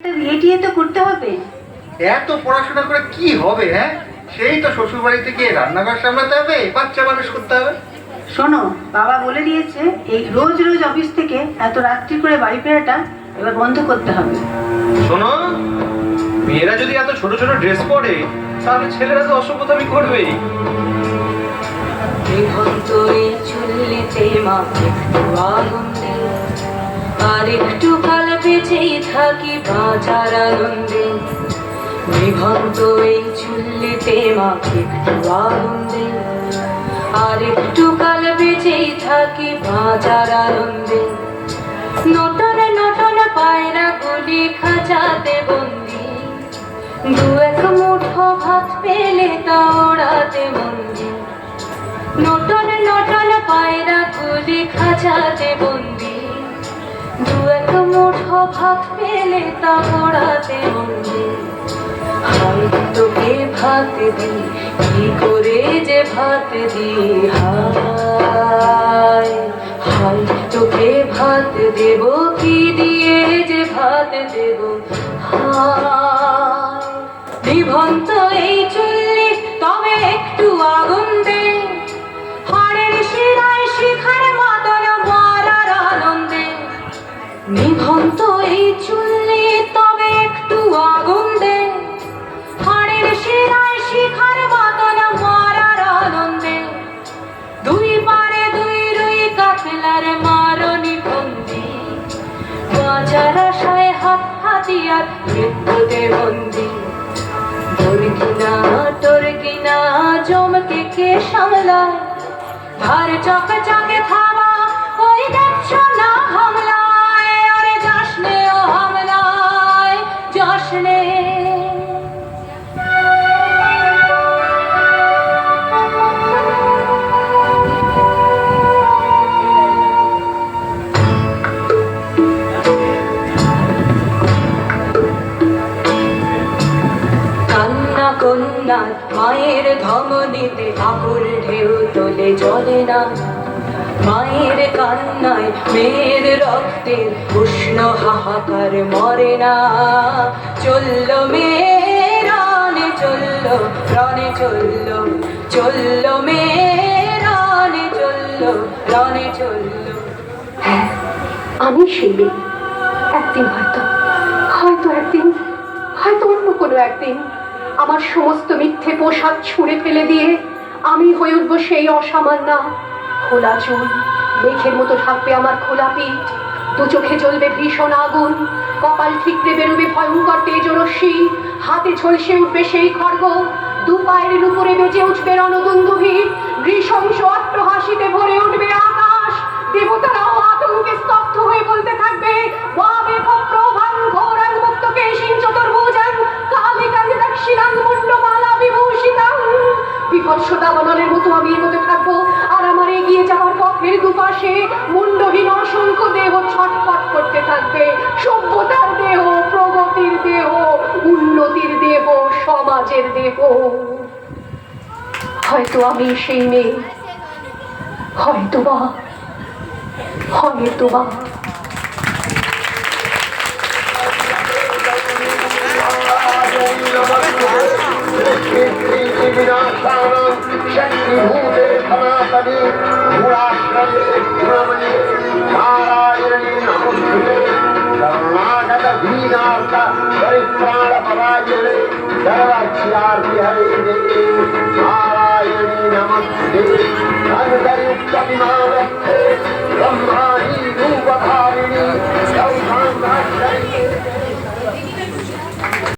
বিয়ে টিয়ে তো করতে হবে। এত পড়াশোনা করে কি হবে হ্যাঁ? সেই তো শ্বশুর বাড়ি থেকে রান্নাঘর সামলাতে হবে বাচ্চা মানুষ করতে হবে। শোনো বাবা বলে দিয়েছে এই রোজ রোজ অফিস থেকে এত রাত্রি করে বাড়ি ফেরাটা এবার বন্ধ করতে হবে। শোনো মেয়েরা যদি এত ছোট ছোট ড্রেস পরে তাহলে ছেলেরা তো অসভ্যতামি করবেই। চুল্লিতে মা আগুন আর একটু কাল বেঁচেই থাকি বাঁচার আনন্দে। বিভক্ত এই চুল্লিতে মা একটু আগুন আর একটু কাল বেঁচেই থাকি বাঁচার আনন্দে। নটনে নটনে পায়রা গুলি খাঁচাতে বন্দি। দু এক মুঠো তা পড়াতে তোকে ভাত দি কি করে যে ভাত তোকে ভাত দেব, কি দিয়ে যে ভাত দেব? হাই নিভন্ত এই চুল্লি তবে একটু আগুন দে। এই চুল্লি তবে একটু আগুন দে। হাড়ের শিরায় শিখার আনন্দে। দুই পারে দুই রুই কাফেলার মারনি বন্দি। বাঁচার আশায় হাত হাতিয়ার মৃত্যুতে বন্দি। তোর কিনা জমকে কে সামলায়? ধার চক চকে থামা কন্যার মায়ের ধমনীতে ঠাকুর ঢেউ তোলে জলে না। মায়ের কান্নায় মেয়ের রক্তের উষ্ণ হাহাকার মরে না। চলল মেয়ে রানে চলল, রনে চলল চলল মেয়ে রানে চলল, রনে চলল। হ্যাঁ আমি সেই মেয়ে। একদিন হয়তো হয়তো একদিন, হয়তো অন্য কোনো একদিন আমার সমস্ত মিথ্যে পোশাক ছুঁড়ে ফেলে দিয়ে আমি হয়ে উঠবো সেই অসামান্য খোলা চুল, মেঘের মতো থাকবে আমার খোলা পিঠ। দু চোখে জ্বলবে ভীষণ আগুন, কপাল ঠিকরে বেরোবে ভয়ঙ্কর তেজরশ্মি। হাতে ঝলসে উঠবে সেই খর্গ, দু পায়ের উপরে বেজে উঠবে রণদুন্দুভি নৃশংস অট্টহাসিতে ভরে উঠবে আকাশ দেবতারাও দাবানলের মতো আমি এগোতে থাকব। আর আমার এগিয়ে যাওয়ার পথের দুপাশে মুন্ডহীন অসংখ্য দেহ ছটফট করতে থাকবে। সভ্যতার দেহ, প্রগতির দেহ, উন্নতির দেহ, সমাজের দেহ। হয়তো আমি সেই মেয়ে। হয়তো বা হয়তো বা நாராயணி நமஸ்தே. அந்தரியுக்த விமானம்